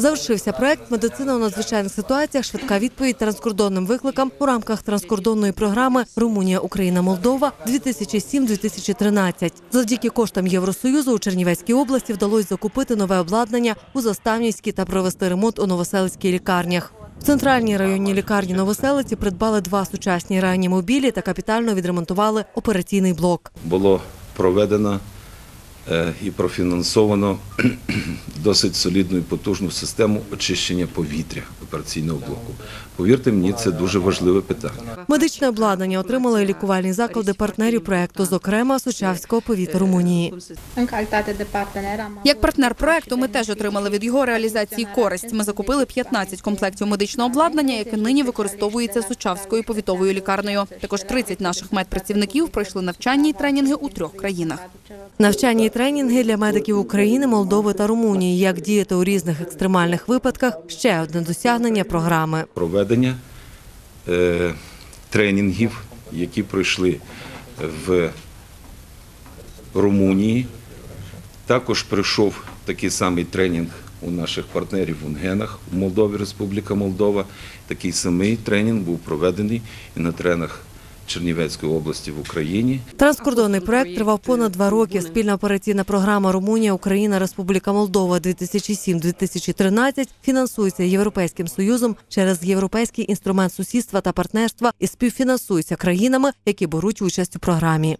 Завершився проект Медицина у надзвичайних ситуаціях. Швидка відповідь транскордонним викликам у рамках транскордонної програми Румунія, Україна, Молдова 2007-2013. Завдяки коштам Євросоюзу у Чернівецькій області вдалося закупити нове обладнання у Заставнівській та провести ремонт у новоселицькій лікарнях. В центральній районній лікарні Новоселиці придбали два сучасні реанімобілі та капітально відремонтували операційний блок. було проведено е, і профінансовано досить солідну і потужну систему очищення повітря операційного блоку. Повірте мені, це дуже важливе питання. Медичне обладнання отримали лікувальні заклади партнерів проекту, зокрема Сучавського повіту Румунії. Як партнер проекту, ми теж отримали від його реалізації користь. Ми закупили 15 комплектів медичного обладнання, яке нині використовується Сучавською повітовою лікарнею. Також 30 наших медпрацівників пройшли навчання і тренінги у трьох країнах. Навчання і тренінги для медиків України, Молдови та Румунії, як діяти у різних екстремальних випадках ще одне досягнення програми. Проведення е, тренінгів, які пройшли в Румунії. Також пройшов такий самий тренінг у наших партнерів в Унгенах у Молдові, Республіка Молдова. Такий самий тренінг був проведений і на тренах Чернівецької області в Україні. Транскордонний проект тривав понад два роки. Спільна операційна програма Румунія, Україна, Республіка Молдова 2007-2013 фінансується Європейським Союзом через європейський інструмент сусідства та партнерства і співфінансується країнами, які беруть участь у програмі.